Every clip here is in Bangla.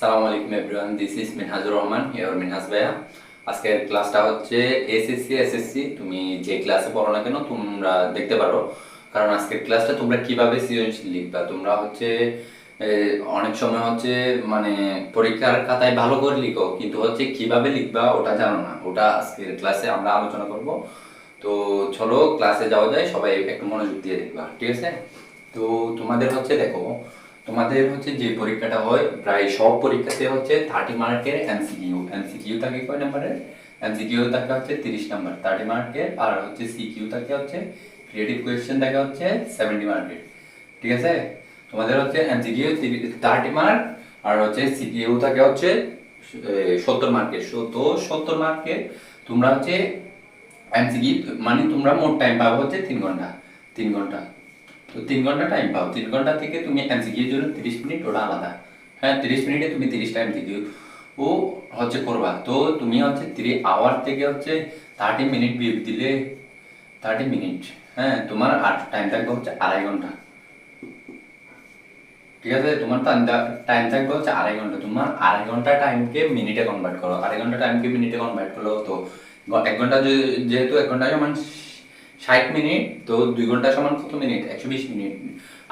আসসালামু আলাইকুম everyone this is Minhajur Rahman here Minhaj ভাইয়া। আজকের ক্লাসটা হচ্ছে এসএসসি এসএসসি তুমি যে ক্লাসে পড়ো না কেন, তোমরা দেখতে পারো। কারণ আজকের ক্লাসটা তোমরা কীভাবে সৃজনশীল লিখবা? তোমরা হচ্ছে অনেক সময় হচ্ছে মানে পরীক্ষার খাতায় ভালো করে লিখো, কিন্তু হচ্ছে কীভাবে লিখবা ওটা জানো না। ওটা আজকের ক্লাসে আমরা আলোচনা করব। তো চলো ক্লাসে যাওয়া যায়, সবাই একটু মনোযোগ দিয়ে দেখবা, ঠিক আছে? তো তোমাদের হচ্ছে দেখো তোমাদের হচ্ছে যে পরীক্ষাটা হয়, প্রায় সব পরীক্ষাতে হচ্ছে থার্টি মার্কের এমসিকিউ এমসিকিউ থাকে কয় নাম্বারের এমসিকিউ থাকে হচ্ছে তিরিশ নাম্বার থার্টি মার্কের আর হচ্ছে সিকিউ থাকে হচ্ছে ক্রিয়েটিভ কোয়েশ্চেন থাকে হচ্ছে সেভেন্টি মার্কের ঠিক আছে? তোমাদের হচ্ছে এমসিকিউ থার্টি মার্ক আর হচ্ছে সিকিউ থাকে হচ্ছে সত্তর মার্কের তো সত্তর মার্কের তোমরা হচ্ছে এমসিকিউ মানে তোমরা মোট টাইম পাবো হচ্ছে তিন ঘণ্টা। তিন ঘণ্টা। তো তিন ঘণ্টা টাইম পাও। তিন ঘণ্টা থেকে তুমি এমসিকিউর জন্য তিরিশ মিনিট ওটা আলাদা। হ্যাঁ তিরিশ মিনিটে তুমি তিরিশটা এমসিকিউ ও হচ্ছে করবা। তো তুমি হচ্ছে থ্রি আওয়ার থেকে হচ্ছে থার্টি মিনিট বিয়োগ দিলে থার্টি মিনিট হ্যাঁ তোমার আর টাইম থাকবে হচ্ছে আড়াই ঘণ্টা। ঠিক আছে? তোমার টাইম থাকবে হচ্ছে আড়াই ঘণ্টা। তোমার আড়াই ঘণ্টা টাইমকে মিনিটে কনভার্ট করো। আড়াই ঘণ্টা টাইমকে মিনিটে কনভার্ট করল তো, এক ঘণ্টা যেহেতু এক ঘণ্টা সমান ষাট মিনিট, তো দুই ঘণ্টা সমান কত মিনিট? একশো বিশ মিনিট।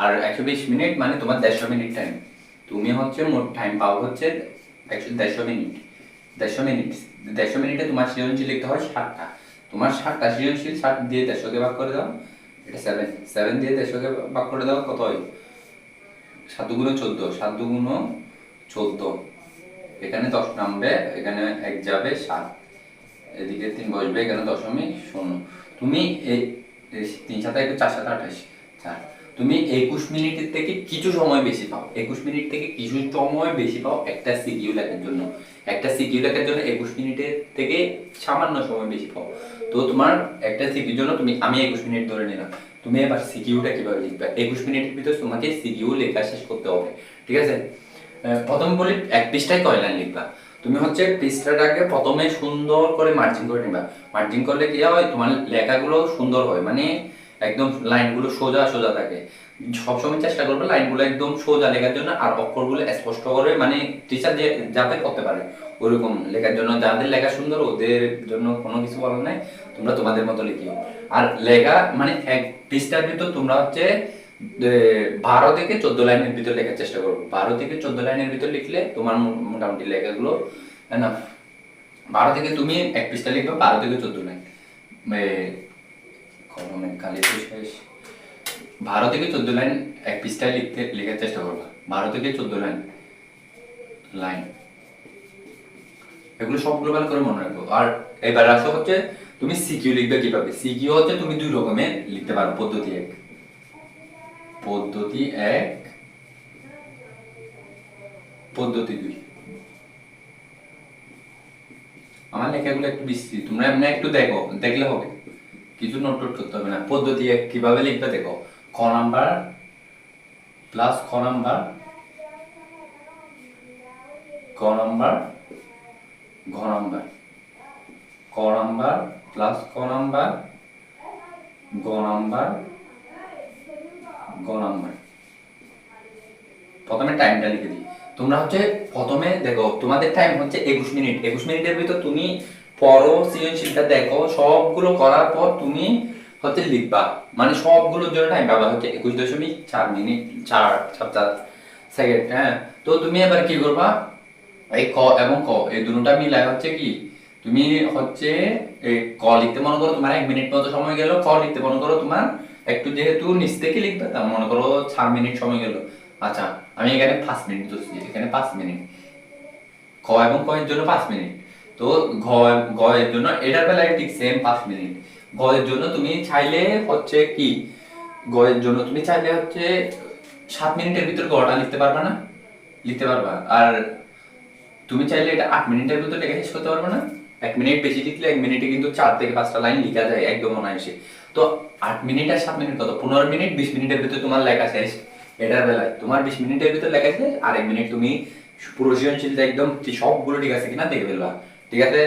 আর একশো বিশ মিনিট মানে তোমার দেড়শো মিনিট টাইম তুমি হচ্ছে মোট টাইম পাও হচ্ছে একশো দেড়শো মিনিট। দেড়শো মিনিট। দেড়শো মিনিটে তোমার সৃজনশীল লিখতে হয় ষাটটা। তোমার ষাটটা সৃজনশীল ষাট দিয়ে দেড়শোকে ভাগ করে দাও। এটা সেভেন সেভেন দিয়ে দেড়শোকে ভাগ করে দাও, কত হয়? সাত দুগুণ চোদ্দ। সাত দুগুণ চোদ্দ। এখানে দশ নামবে, এখানে এক যাবে সাত। এদিকে তিন বসবে, এখানে দশমিক শূন্য। তুমি এই তিন সাথে একটু চার সাথে আঠাশ, চার। তুমি একুশ মিনিটের থেকে কিছু সময় বেশি পাও। একুশ মিনিট থেকে কিছু সময় বেশি পাও একটা সিকিউ লেখার জন্য। একটা সিকিউ লেখার জন্য একুশ মিনিটের থেকে সামান্য সময় বেশি পাও। তো তোমার একটা সিকিউর জন্য তুমি, আমি একুশ মিনিট ধরে নিলাম। তুমি এবার সিকিউটা কীভাবে লিখবে? একুশ মিনিটের ভিতর তোমাকে সিকিউ লেখা শেষ করতে হবে। ঠিক আছে? প্রথম বলি এক পৃষ্ঠায় কয় লাইন লিখবা? তুমি হচ্ছে পৃষ্ঠাটাকে প্রথমে সুন্দর করে মার্জিন করে নিবা। মার্জিন করলে কি হয়? তোমার লেখাগুলো সুন্দর হয়। মানে একদম লাইনগুলো সোজা সোজা থাকে। সবসময় চেষ্টা করবে লাইনগুলো একদম সোজা লেখার জন্য আর অক্ষরগুলো স্পষ্ট করে মানে টিচার যে যাতে করতে পারে, ওইরকম লেখার জন্য। যাদের লেখা সুন্দর, ওদের জন্য কোনো কিছু বলার নাই। তোমরা তোমাদের মতো লিখিও। আর লেখা মানে এক পৃষ্ঠার ভিতর তোমরা হচ্ছে বারো থেকে চোদ্দ লাইনের ভিতর লেখার চেষ্টা করব। বারো থেকে চোদ্দ লাইনের ভিতর লিখলে তোমার মোটামুটি লেখাগুলো না বারো থেকে তুমি এক পৃষ্ঠা লিখবে বারো থেকে চোদ্দ লাইন। এ, কালি তো শেষ। বারো থেকে চোদ্দ লাইন এক পৃষ্ঠায় লিখতে লেখার চেষ্টা করবা। বারো থেকে চোদ্দ লাইন লাইন। এগুলো সবগুলো ভালো করে মনে রাখব। আর এবার আসো হচ্ছে তুমি সিকিউ লিখবে কীভাবে? সিকিউ হচ্ছে তুমি দুই রকমের লিখতে পারো পদ্ধতি এক। পদ্ধতি এক, পদ্ধতি দুই। আমার লেখাগুলো একটু বিস্তৃত। তোমরা এমনি একটু দেখো, দেখলে হবে। কিছু নোট করতে হবে না। পদ্ধতি এক, কীভাবে লিখবে দেখো। ক নাম্বার প্লাস খ নাম্বার, ক নাম্বার, ঘ নাম্বার। ক নাম্বার প্লাস ক নাম্বার গ নাম্বার প্রথমে টাইমটা লিখে দিই। তোমরা হচ্ছে প্রথমে দেখো, তোমাদের টাইম হচ্ছে একুশ মিনিট একুশ মিনিটের ভিতর তুমি সৃজনশীলটা দেখো, সবগুলো করার পর তুমি হচ্ছে লিখবা। মানে সবগুলোর জন্য টাইম পাবা হচ্ছে একুশ দশমিক চার মিনিট চার চার সেকেন্ড হ্যাঁ? তো তুমি এবার কি করবা? এই ক এবং ক, এই দুটোটা মিলাই হচ্ছে কি? তুমি হচ্ছে ক লিখতে মনে করো তোমার এক মিনিট মতো সময় গেল, ক লিখতে মনে করো তোমার একটু যেহেতু নিচ থেকে লিখবে তা মনে করো চার মিনিট সময় গেল। আচ্ছা আমি এখানে পাঁচ মিনিট ধরছি, এখানে পাঁচ মিনিট। ক এবং ক এর জন্য পাঁচ মিনিট। তো ঘ, গ এর জন্য এটার বেলায় ঠিক সেম পাঁচ মিনিট। এর জন্য তুমি চাইলে হচ্ছে কি, গ এর জন্য তুমি চাইলে হচ্ছে সাত মিনিটের ভিতর গটা লিখতে পারবা না? লিখতে পারবা। আর তুমি চাইলে এটা আট মিনিটের ভিতর লেখা শেষ করতে পারবে না? এক মিনিট বেশি লিখলে এক মিনিটে কিন্তু চার থেকে পাঁচটা লাইন লেখা যায় একদম অনায়াসে। তো আট মিনিট আর সাত মিনিট কত? পনেরো মিনিট বিশ মিনিটের ভিতর তোমার লেখা শেষ এটার বেলায়। তোমার বিশ মিনিটের ভিতর লেখা শেষ আর এক মিনিট তুমি পুরো সৃজনশীলটা একদম সবগুলো ঠিক আছে কিনা দেখে ফেলবা। ঠিক আছে?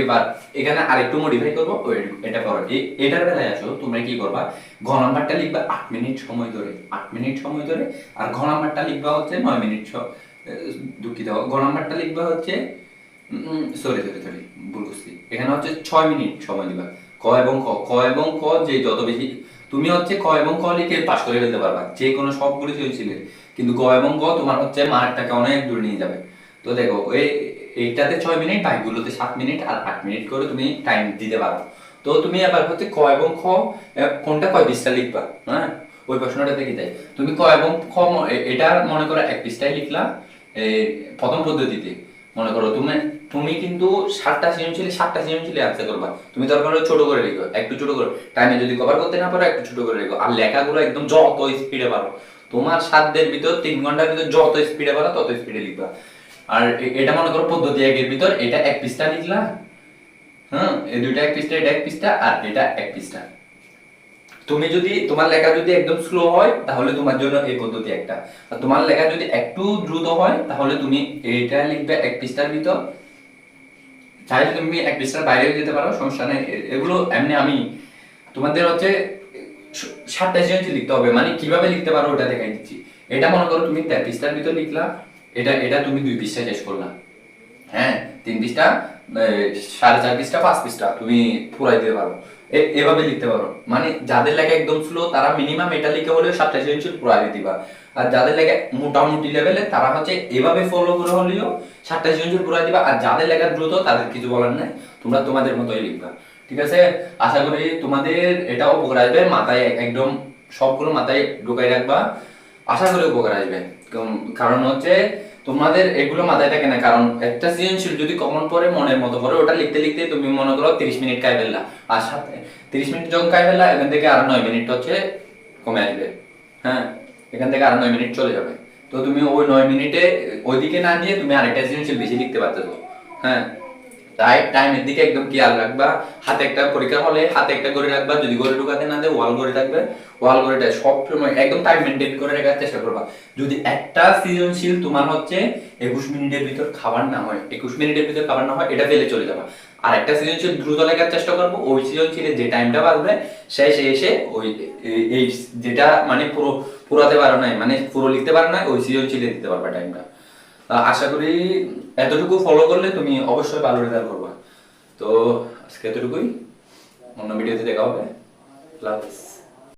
এবার এখানে আরেকটু মডিফাই করব। এটা করো এটার বেলায় আসো, তোমরা কি করবা? ঘ নাম্বারটা লিখবা আট মিনিট সময় ধরে। আট মিনিট সময় ধরে, আর ঘ নাম্বারটা লিখবা হচ্ছে নয় মিনিট দুঃখিত। ঘ নাম্বারটা লিখবা হচ্ছে সরি সরি সরি ভুল করছি। এখানে হচ্ছে ছয় মিনিট সময় দিবা। ক এবং ক ক এবং ক যে যত বেশি, তুমি হচ্ছে ক এবং ক লিখে পাস করে ফেলতে পারবা। যে কোনো সব সবগুলো চলছিল কিন্তু গ এবং ক তোমার হচ্ছে মার্কটাকে অনেক দূর নিয়ে যাবে। তো দেখো এই এইটাতে ছয় মিনিট, বাকিগুলোতে সাত মিনিট, আর আট মিনিট করে তুমি টাইম দিতে পারো। তো তুমি এবার হচ্ছে ক এবং খ কোনটা কয় পৃষ্ঠা লিখবা হ্যাঁ? ওই প্রশ্নটা দেখি তাই? তুমি ক এবং খ এটা মনে করো এক পৃষ্ঠায় লিখলা এ, প্রথম পদ্ধতিতে। মনে করো তুমি তুমি কিন্তু সাতটা সৃজনশীল সাতটা সৃজনশীল আনসার করবা। তুমি দরকার হলে ছোট করে লিখো একটু ছোট করে। টাইমে যদি কভার করতে না পারো একটু ছোট করে লিখো আর লেখাগুলো একদম যত স্পিডে পারো। তোমার সাধ্যের ভিতর তিন ঘণ্টার ভিতর যত স্পিডে পারো তত স্পিডে লিখবা। আর এটা মনে করো পদ্ধতি একের ভিতর এটা এক পৃষ্ঠা লিখলা। হ্যাঁ এই দুইটা এক পৃষ্ঠা এটা এক পৃষ্ঠা আর এটা এক পৃষ্ঠা। তুমি যদি, তোমার লেখা যদি একদম স্লো হয়, তাহলে তোমার জন্য এই পদ্ধতি একটা। আর তোমার লেখা যদি একটু দ্রুত হয়, তাহলে তুমি এইটা লিখবে এক পৃষ্ঠার ভিতর। চাইলে তুমি এক পৃষ্ঠার বাইরে যেতে পারো, সমস্যা নেই। এগুলো এমনি আমি, তোমাদের হচ্ছে স- সাতটা সৃজনশীল লিখতে হবে মানে কীভাবে লিখতে পারো ওটা দেখাই দিচ্ছি। এটা মনে করো তুমি দেড় পৃষ্ঠার ভিতর লিখলা, এটা এটা তুমি দুই পৃষ্ঠা শেষ করলা। হ্যাঁ তিন পৃষ্ঠা সাড়ে চার পৃষ্ঠা, পাঁচ পৃষ্ঠা তুমি পুরাই দিতে পারো। এভাবে লিখতে পারো। মানে যাদের লেখা একদম স্লো তারা মিনিমাম এটা লিখে হলেও সাতটা সৃজনশীল পুরাই দিবা। আর যাদের লেখা মোটামুটি লেভেলে তারা হচ্ছে এভাবে ফলো করে হলেও সাতটা সৃজনশীল পুরাই দিবা। আর যাদের লেখা দ্রুত, তাদের কিছু বলার নাই। তোমরা তোমাদের মতোই লিখবা। ঠিক আছে? আশা করি তোমাদের এটা উপকার আসবে। মাথায় এক- একদম সবগুলো মাথায় ঢুকাই রাখবা। আশা করি উপকার আসবে। কারণ হচ্ছে তোমাদের এগুলো মাথায় থাকে না, কারণ একটা সৃজনশীল যদি কমন পরে মনের মতো পরে ওটা লিখতে লিখতে তুমি মনে করো তিরিশ মিনিট কাই ফেললা। আর সাথে তিরিশ মিনিট যখন কায় ফেললা, এখান থেকে আর নয় মিনিট হচ্ছে কমে আসবে। হ্যাঁ এখান থেকে আর নয় মিনিট চলে যাবে। তো তুমি ওই নয় মিনিটে ওইদিকে না দিয়ে তুমি আরেকটা সৃজনশীল বেশি লিখতে পারতেছো। হ্যাঁ তাই টাইমের দিকে একদম রাখবা। হাতে একটা পরীক্ষা হলে হাতে একটা রাখবা। যদি ঢুকাতে না দেয় ওয়াল ওয়াল সব সময় একদম টাইম মেনটেন করে রাখার চেষ্টা করবা। যদি একটা তোমার হচ্ছে একুশ মিনিটের ভিতর খাবার না হয়, একুশ মিনিটের ভিতর খাবার না হয়, এটা ফেলে চলে যাবা। আর একটা সৃজনশীল দ্রুত লেখার চেষ্টা করব। ওই সৃজনশীলে যে টাইমটা বাঁচবে শেষে এসে ওই এই যেটা মানে পুরো পুরাতে পারো নাই মানে পুরো লিখতে পারো না ওই সৃজনশীলে দিতে পারবে টাইমটা আশা করি এতটুকু ফলো করলে তুমি অবশ্যই ভালো রেজাল্ট করবা। তো আজকে এতটুকুই। অন্য ভিডিওতে দেখা হবে। আল্লাহ